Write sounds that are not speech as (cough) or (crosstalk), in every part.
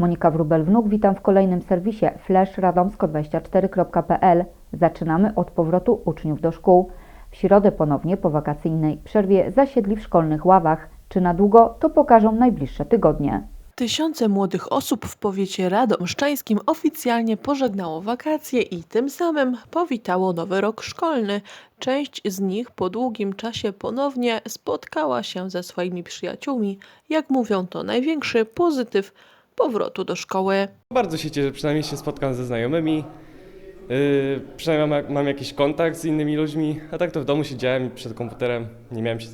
Monika Wróbel-Wnuk, witam w kolejnym serwisie flashradomsko24.pl. Zaczynamy od powrotu uczniów do szkół. W środę ponownie po wakacyjnej przerwie zasiedli w szkolnych ławach. Czy na długo, to pokażą najbliższe tygodnie. Tysiące młodych osób w powiecie radomszczańskim oficjalnie pożegnało wakacje i tym samym powitało nowy rok szkolny. Część z nich po długim czasie ponownie spotkała się ze swoimi przyjaciółmi. Jak mówią, to największy pozytyw powrotu do szkoły. Bardzo się cieszę, przynajmniej się spotkam ze znajomymi. Yy, przynajmniej mam, mam jakiś kontakt z innymi ludźmi, a tak to w domu siedziałem przed komputerem, nie miałem się...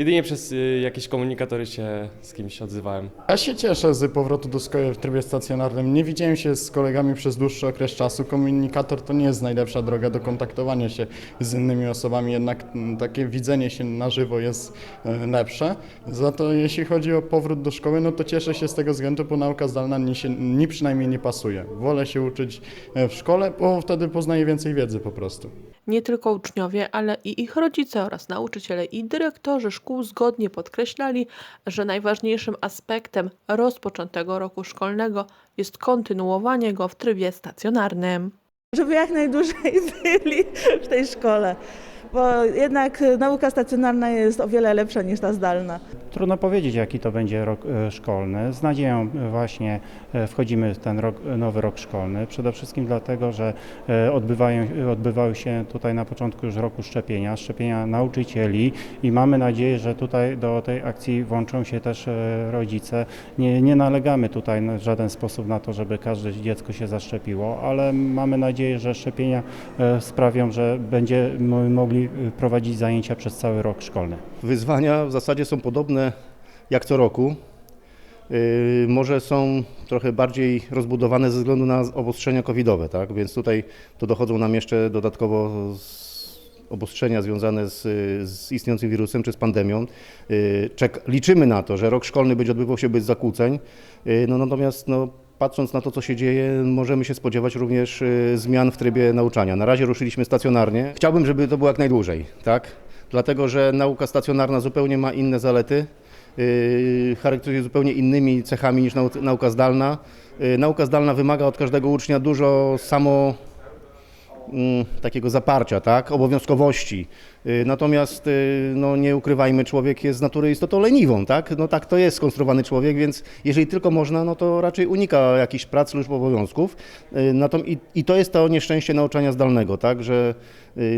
Jedynie przez yy, jakieś komunikatory się z kimś odzywałem. Ja się cieszę z powrotu do szkoły w trybie stacjonarnym. Nie widziałem się z kolegami przez dłuższy okres czasu. Komunikator to nie jest najlepsza droga do kontaktowania się z innymi osobami, jednak mm, takie widzenie się na żywo jest e, lepsze. Za to jeśli chodzi o powrót do szkoły, no to cieszę się z tego względu, bo nauka zdalna mi, się, mi przynajmniej nie pasuje. Wolę się uczyć e, w szkole, bo wtedy poznaję więcej wiedzy po prostu. Nie tylko uczniowie, ale i ich rodzice oraz nauczyciele i dyrektorzy szkół zgodnie podkreślali, że najważniejszym aspektem rozpoczętego roku szkolnego jest kontynuowanie go w trybie stacjonarnym. żeby jak najdłużej (laughs) byli w tej szkole, bo jednak nauka stacjonarna jest o wiele lepsza niż ta zdalna. Trudno powiedzieć, jaki to będzie rok e, szkolny. Z nadzieją właśnie e, wchodzimy w ten rok, nowy rok szkolny. Przede wszystkim dlatego, że e, odbywają, odbywały się tutaj na początku już roku szczepienia, szczepienia nauczycieli i mamy nadzieję, że tutaj do tej akcji włączą się też rodzice. Nie, nie nalegamy tutaj w żaden sposób na to, żeby każde dziecko się zaszczepiło, ale mamy nadzieję, że szczepienia sprawią, że będziemy mogli e, prowadzić zajęcia przez cały rok szkolny. Wyzwania w zasadzie są podobne jak co roku. Yy, może są trochę bardziej rozbudowane ze względu na obostrzenia covidowe, tak? Więc tutaj to dochodzą nam jeszcze dodatkowo obostrzenia związane z, z istniejącym wirusem czy z pandemią. Yy, Czek, liczymy na to, że rok szkolny będzie odbywał się bez zakłóceń. No, natomiast no, patrząc na to, co się dzieje, możemy się spodziewać również yy, zmian w trybie nauczania. Na razie ruszyliśmy stacjonarnie. Chciałbym, żeby to było jak najdłużej, tak? Dlatego, że nauka stacjonarna zupełnie ma inne zalety yy, charakteryzuje zupełnie innymi cechami niż nau- nauka zdalna. Yy, Nauka zdalna wymaga od każdego ucznia dużo samo mm, takiego zaparcia, tak, obowiązkowości. Yy, Natomiast yy, no, nie ukrywajmy, człowiek jest z natury istotą leniwą, tak? No tak to jest skonstruowany człowiek, więc jeżeli tylko można, no to raczej unika jakichś prac lub obowiązków. Natom- i, I to jest to nieszczęście nauczania zdalnego, tak, że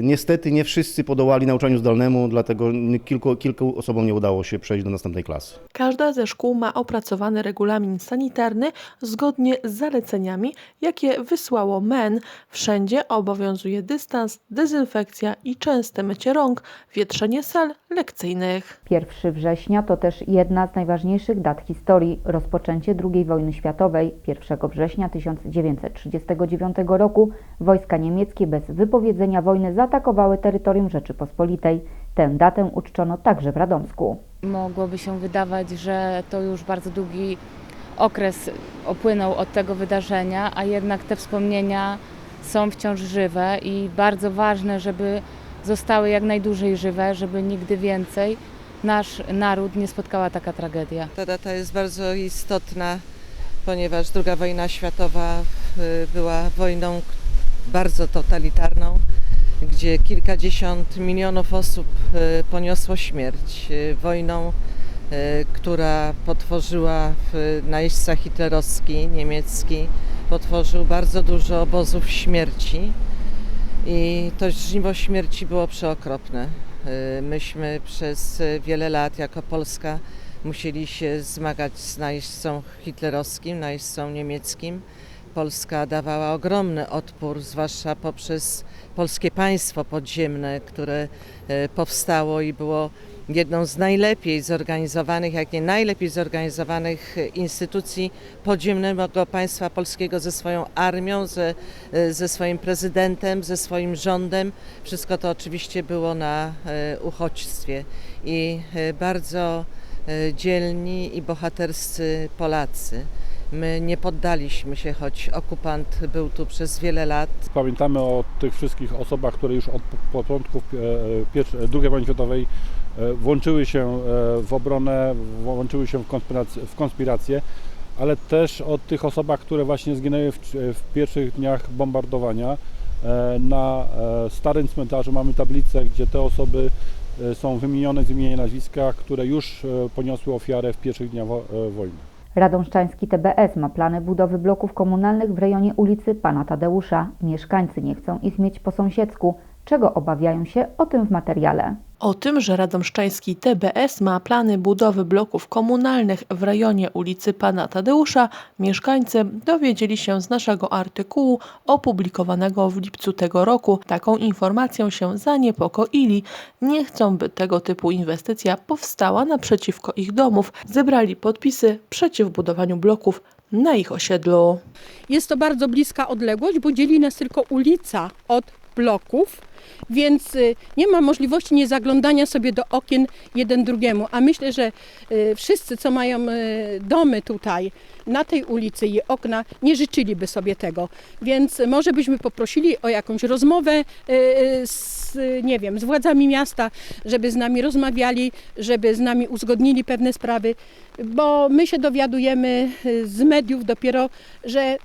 niestety nie wszyscy podołali nauczaniu zdalnemu, dlatego kilku, kilku osobom nie udało się przejść do następnej klasy. Każda ze szkół ma opracowany regulamin sanitarny zgodnie z zaleceniami, jakie wysłało MEN. Wszędzie obowiązuje dystans, dezynfekcja i częste mycie rąk, wietrzenie sal lekcyjnych. 1 września to też jedna z najważniejszych dat historii rozpoczęcie II wojny światowej. 1 września 1939 roku wojska niemieckie bez wypowiedzenia wojny zaatakowały terytorium Rzeczypospolitej. Tę datę uczczono także w Radomsku. Mogłoby się wydawać, że to już bardzo długi okres upłynął od tego wydarzenia, a jednak te wspomnienia są wciąż żywe i bardzo ważne, żeby zostały jak najdłużej żywe, żeby nigdy więcej nasz naród nie spotkała taka tragedia. Ta data jest bardzo istotna, ponieważ II wojna światowa y, była wojną bardzo totalitarną, gdzie kilkadziesiąt milionów osób y, poniosło śmierć. Y, Wojną, która potworzyła najeźdźca hitlerowski, niemiecki, potworzył bardzo dużo obozów śmierci i to żniwo śmierci było przeokropne. Y, Myśmy przez y, wiele lat jako Polska musieli się zmagać z najeźdźcą hitlerowskim, najeźdźcą niemieckim. Polska dawała ogromny odpór, zwłaszcza poprzez polskie państwo podziemne, które e, powstało i było jedną z najlepiej zorganizowanych, jak nie najlepiej zorganizowanych instytucji podziemnego państwa polskiego ze swoją armią, ze, ze swoim prezydentem, ze swoim rządem. Wszystko to oczywiście było na e, uchodźstwie i e, bardzo e, dzielni i bohaterscy Polacy. My nie poddaliśmy się, choć okupant był tu przez wiele lat. Pamiętamy o tych wszystkich osobach, które już od początków e, II wojny światowej włączyły się e, w obronę, włączyły się w konspirację, w konspirację ale też o tych osobach, które właśnie zginęły w, w pierwszych dniach bombardowania. E, Na e, starym cmentarzu mamy tablicę, gdzie te osoby e, są wymienione z imienia i nazwiska, które już e, poniosły ofiarę w pierwszych dniach wo- e, wojny. Radomszczański TBS ma plany budowy bloków komunalnych w rejonie ulicy Pana Tadeusza. Mieszkańcy nie chcą ich mieć po sąsiedzku. Czego obawiają się? O tym w materiale. O tym, że radomszczański TBS ma plany budowy bloków komunalnych w rejonie ulicy Pana Tadeusza, mieszkańcy dowiedzieli się z naszego artykułu opublikowanego w lipcu tego roku. Taką informacją się zaniepokoili. Nie chcą, by tego typu inwestycja powstała naprzeciwko ich domów. Zebrali podpisy przeciw budowaniu bloków na ich osiedlu. Jest to bardzo bliska odległość, bo dzieli nas tylko ulica od bloków, więc y, nie ma możliwości nie zaglądania sobie do okien jeden drugiemu. A myślę, że y, wszyscy, co mają y, domy tutaj na tej ulicy i okna, nie życzyliby sobie tego. Więc może byśmy poprosili o jakąś rozmowę z, nie wiem, z władzami miasta, żeby z nami rozmawiali, żeby z nami uzgodnili pewne sprawy, bo my się dowiadujemy z mediów dopiero, że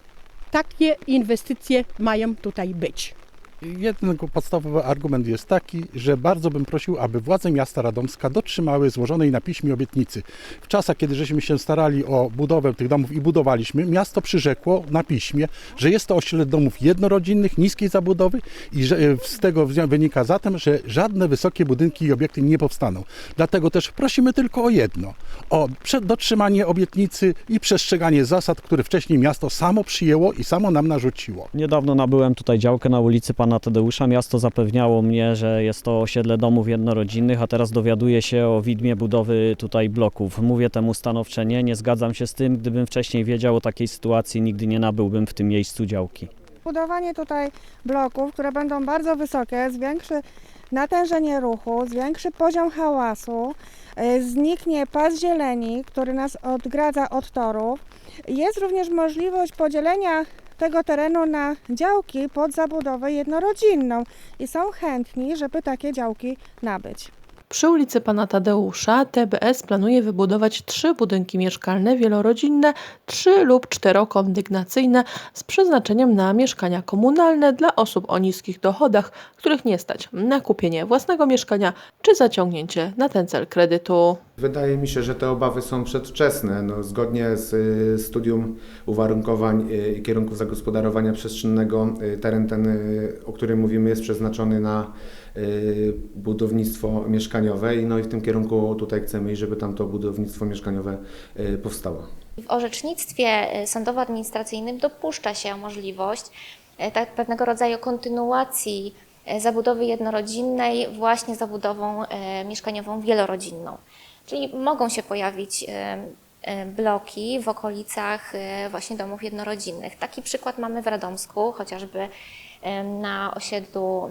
takie inwestycje mają tutaj być. Jeden podstawowy argument jest taki, że bardzo bym prosił, aby władze miasta Radomska dotrzymały złożonej na piśmie obietnicy. W czasach, kiedy żeśmy się starali o budowę tych domów i budowaliśmy, miasto przyrzekło na piśmie, że jest to osiedle domów jednorodzinnych, niskiej zabudowy i że e, z tego wynika zatem, że żadne wysokie budynki i obiekty nie powstaną. Dlatego też prosimy tylko o jedno, o dotrzymanie obietnicy i przestrzeganie zasad, które wcześniej miasto samo przyjęło i samo nam narzuciło. Niedawno nabyłem tutaj działkę na ulicy Pana Tadeusza. Miasto zapewniało mnie, że jest to osiedle domów jednorodzinnych, a teraz dowiaduję się o widmie budowy tutaj bloków. Mówię temu stanowcze nie, nie zgadzam się z tym. Gdybym wcześniej wiedział o takiej sytuacji, nigdy nie nabyłbym w tym miejscu działki. Budowanie tutaj bloków, które będą bardzo wysokie, zwiększy natężenie ruchu, zwiększy poziom hałasu, y, zniknie pas zieleni, który nas odgradza od torów. Jest również możliwość podzielenia tego terenu na działki pod zabudowę jednorodzinną i są chętni, żeby takie działki nabyć. Przy ulicy Pana Tadeusza TBS planuje wybudować trzy budynki mieszkalne wielorodzinne, trzy lub czterokondygnacyjne z przeznaczeniem na mieszkania komunalne dla osób o niskich dochodach, których nie stać na kupienie własnego mieszkania czy zaciągnięcie na ten cel kredytu. Wydaje mi się, że te obawy są przedwczesne. No, zgodnie z y, studium uwarunkowań y, i kierunków zagospodarowania przestrzennego, y, teren ten, o którym mówimy, jest przeznaczony na budownictwo mieszkaniowe i no i w tym kierunku tutaj chcemy, żeby tam to budownictwo mieszkaniowe powstało. W orzecznictwie sądowo-administracyjnym dopuszcza się możliwość tak, pewnego rodzaju kontynuacji zabudowy jednorodzinnej właśnie zabudową mieszkaniową wielorodzinną. Czyli mogą się pojawić e, e, bloki w okolicach e, właśnie domów jednorodzinnych. Taki przykład mamy w Radomsku, chociażby na osiedlu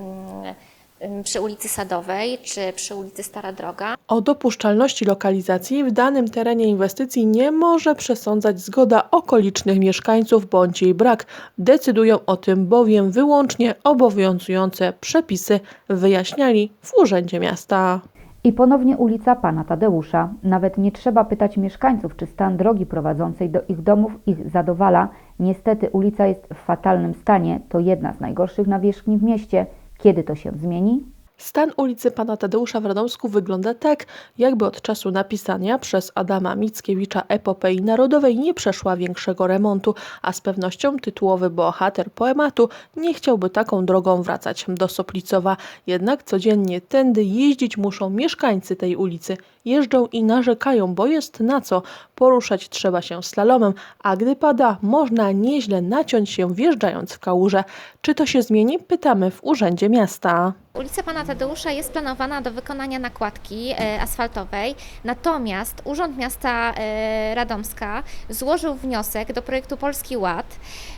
mm, przy ulicy Sadowej czy przy ulicy Stara Droga. O dopuszczalności lokalizacji w danym terenie inwestycji nie może przesądzać zgoda okolicznych mieszkańców bądź jej brak. Decydują o tym bowiem wyłącznie obowiązujące przepisy, wyjaśniali w Urzędzie Miasta. I ponownie ulica Pana Tadeusza. Nawet nie trzeba pytać mieszkańców, czy stan drogi prowadzącej do ich domów ich zadowala. Niestety ulica jest w fatalnym stanie. To jedna z najgorszych nawierzchni w mieście. Kiedy to się zmieni? Stan ulicy Pana Tadeusza w Radomsku wygląda tak, jakby od czasu napisania przez Adama Mickiewicza epopei narodowej nie przeszła większego remontu, a z pewnością tytułowy bohater poematu nie chciałby taką drogą wracać do Soplicowa. Jednak codziennie tędy jeździć muszą mieszkańcy tej ulicy. Jeżdżą i narzekają, bo jest na co. Poruszać trzeba się slalomem, a gdy pada, można nieźle naciąć się wjeżdżając w kałużę. Czy to się zmieni? Pytamy w Urzędzie Miasta. Ulica Pana Tadeusza jest planowana do wykonania nakładki e, asfaltowej, natomiast Urząd Miasta e, Radomska złożył wniosek do projektu Polski Ład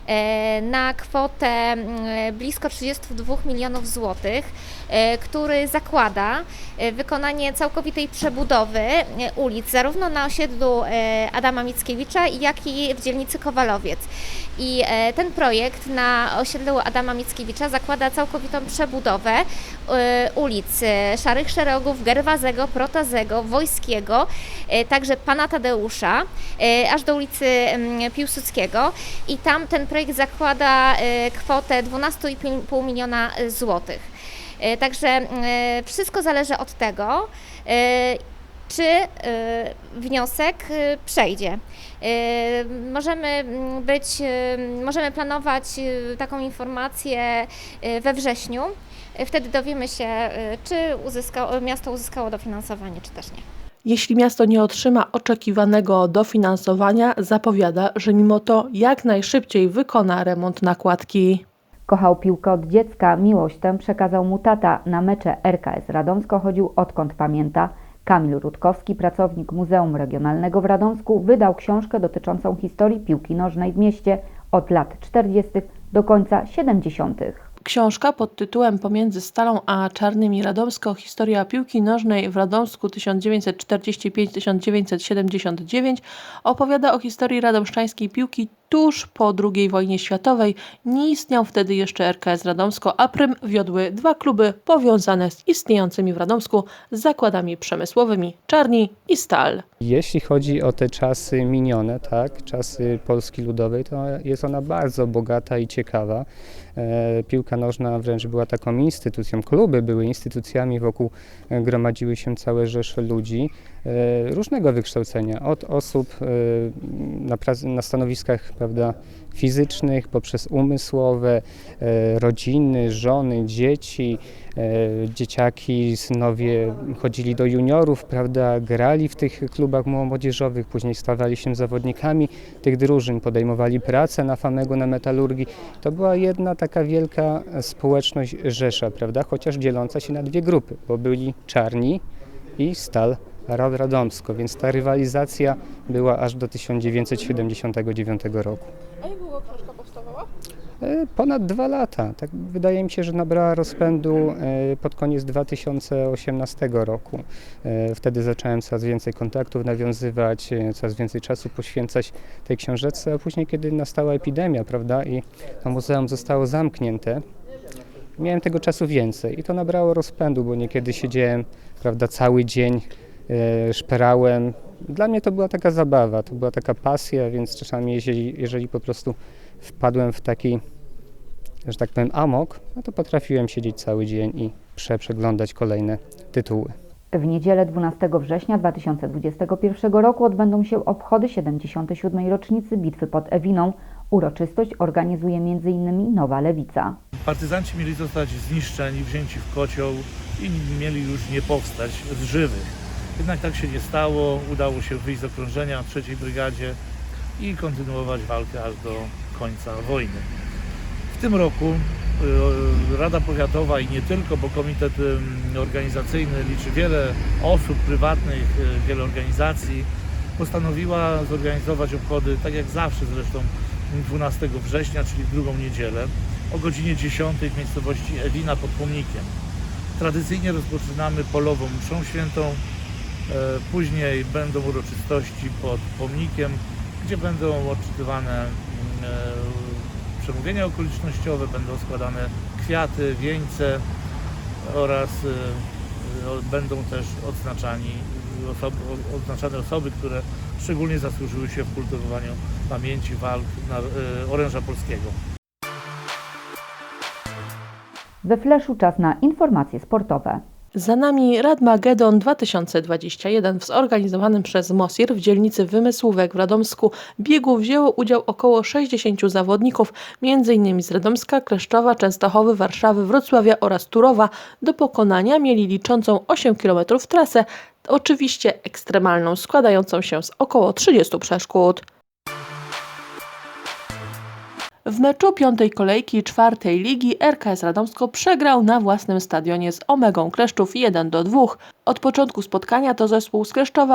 e, na kwotę blisko 32 milionów złotych, który zakłada wykonanie całkowitej przebudowy e, ulic zarówno na osiedlu e, Adama Mickiewicza, jak i w dzielnicy Kowalowiec. I e, ten projekt na osiedlu Adama Mickiewicza zakłada całkowitą przebudowę ulic Szarych Szeregów, Gerwazego, Protazego, Wojskiego, także Pana Tadeusza, aż do ulicy Piłsudskiego. I tam ten projekt zakłada kwotę 12,5 miliona złotych. Także wszystko zależy od tego, czy e, wniosek e, przejdzie. E, Możemy mm, być, możemy planować taką informację we wrześniu. Wtedy dowiemy się, czy uzyskało, miasto uzyskało dofinansowanie, czy też nie. Jeśli miasto nie otrzyma oczekiwanego dofinansowania, zapowiada, że mimo to jak najszybciej wykona remont nakładki. Kochał piłkę od dziecka, miłość tę przekazał mu tata. Na mecze RKS Radomsko chodził odkąd pamięta. Kamil Rutkowski, pracownik Muzeum Regionalnego w Radomsku, wydał książkę dotyczącą historii piłki nożnej w mieście od lat 40. do końca 70. Książka pod tytułem Pomiędzy Stalą a Czarnymi Radomsko Historia piłki nożnej w Radomsku 1945-1979 opowiada o historii radomszczańskiej piłki tuż po II wojnie światowej. Nie istniał wtedy jeszcze RKS Radomsko, a prym wiodły dwa kluby powiązane z istniejącymi w Radomsku zakładami przemysłowymi Czarni i Stal. Jeśli chodzi o te czasy minione, tak, czasy Polski Ludowej, to jest ona bardzo bogata i ciekawa. E, Piłka nożna wręcz była taką instytucją, kluby były instytucjami, wokół e, gromadziły się całe rzesze ludzi różnego wykształcenia, od osób e, na, na stanowiskach prawda, fizycznych, poprzez umysłowe, e, rodziny, żony, dzieci, e, dzieciaki, synowie chodzili do juniorów, prawda, grali w tych klubach młodzieżowych, później stawali się zawodnikami tych drużyn, podejmowali pracę na Famego, na metalurgii. To była jedna taka wielka społeczność Rzesza, prawda, chociaż dzieląca się na dwie grupy, bo byli czarni i Stal Rad Radomsko, więc ta rywalizacja była aż do 1979 roku. A jak długo książka powstawała? E, Ponad dwa lata. Tak wydaje mi się, że nabrała rozpędu e, pod koniec 2018 roku. E, Wtedy zacząłem coraz więcej kontaktów nawiązywać, coraz więcej czasu poświęcać tej książeczce, a później, kiedy nastała epidemia, prawda, i to muzeum zostało zamknięte, miałem tego czasu więcej i to nabrało rozpędu, bo niekiedy siedziałem, prawda, cały dzień, szperałem. Dla mnie to była taka zabawa, to była taka pasja, więc czasami jeżeli, jeżeli po prostu wpadłem w taki, że tak powiem, amok, no to potrafiłem siedzieć cały dzień i przeprzeglądać kolejne tytuły. W niedzielę 12 września 2021 roku odbędą się obchody 77. rocznicy bitwy pod Ewiną. Uroczystość organizuje m.in. Nowa Lewica. Partyzanci mieli zostać zniszczeni, wzięci w kocioł i mieli już nie powstać z żywych. Jednak tak się nie stało. Udało się wyjść z okrążenia w trzeciej brygadzie i kontynuować walkę aż do końca wojny. W tym roku y, Rada Powiatowa i nie tylko, bo komitet y, organizacyjny liczy wiele osób prywatnych, y, wiele organizacji, postanowiła zorganizować obchody, tak jak zawsze zresztą 12 września, czyli w drugą niedzielę, o godzinie 10 w miejscowości Ewina pod pomnikiem. Tradycyjnie rozpoczynamy polową mszą świętą, później będą uroczystości pod pomnikiem, gdzie będą odczytywane mm, e, przemówienia okolicznościowe, będą składane kwiaty, wieńce oraz e, będą też odznaczani osoby, odznaczane osoby, które szczególnie zasłużyły się w kultywowaniu pamięci walk e, oręża polskiego. We fleszu czas na informacje sportowe. Za nami Radmagedon 2021 w zorganizowanym przez MOSIR w dzielnicy Wymysłówek w Radomsku biegu wzięło udział około 60 zawodników, m.in. z Radomska, Kleszczowa, Częstochowy, Warszawy, Wrocławia oraz Turowa. Do pokonania mieli liczącą 8 km trasę, oczywiście ekstremalną, składającą się z około 30 przeszkód. W meczu piątej kolejki czwartej ligi RKS Radomsko przegrał na własnym stadionie z Omegą Kleszczów 1 do 2. Od początku spotkania to zespół z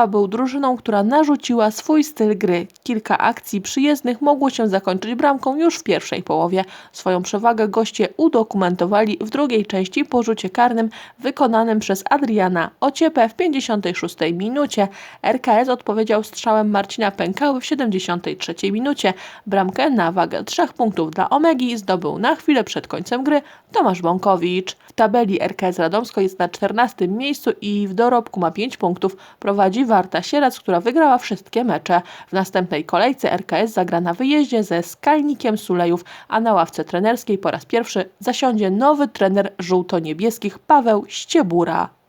był drużyną, która narzuciła swój styl gry. Kilka akcji przyjezdnych mogło się zakończyć bramką już w pierwszej połowie. Swoją przewagę goście udokumentowali w drugiej części po rzucie karnym wykonanym przez Adriana Ociepę w 56 minucie. RKS odpowiedział strzałem Marcina Pękały w 73 minucie. Bramkę na wagę trzech punktów dla Omegi zdobył na chwilę przed końcem gry Tomasz Bąkowicz. W tabeli RKS Radomsko jest na 14 miejscu i w dorobku ma 5 punktów. Prowadzi Warta Sierac, która wygrała wszystkie mecze. W następnej kolejce RKS zagra na wyjeździe ze Skalnikiem Sulejów, a na ławce trenerskiej po raz pierwszy zasiądzie nowy trener żółto-niebieskich Paweł Ściebura.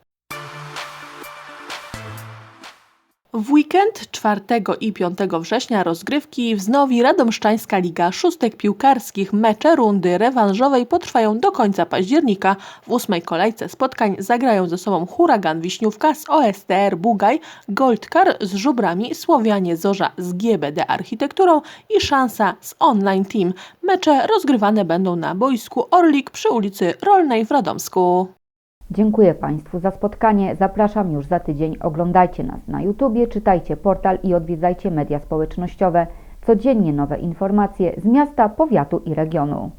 W weekend 4 i 5 września rozgrywki wznowi Radomszczańska Liga Szóstek Piłkarskich. Mecze rundy rewanżowej potrwają do końca października. W ósmej kolejce spotkań zagrają ze sobą Huragan Wiśniówka z OSTR Bugaj, Goldkar z Żubrami, Słowianie Zorza z GBD Architekturą i Szansa z Online Team. Mecze rozgrywane będą na boisku Orlik przy ulicy Rolnej w Radomsku. Dziękuję Państwu za spotkanie. Zapraszam już za tydzień. Oglądajcie nas na YouTubie, czytajcie portal i odwiedzajcie media społecznościowe. Codziennie nowe informacje z miasta, powiatu i regionu.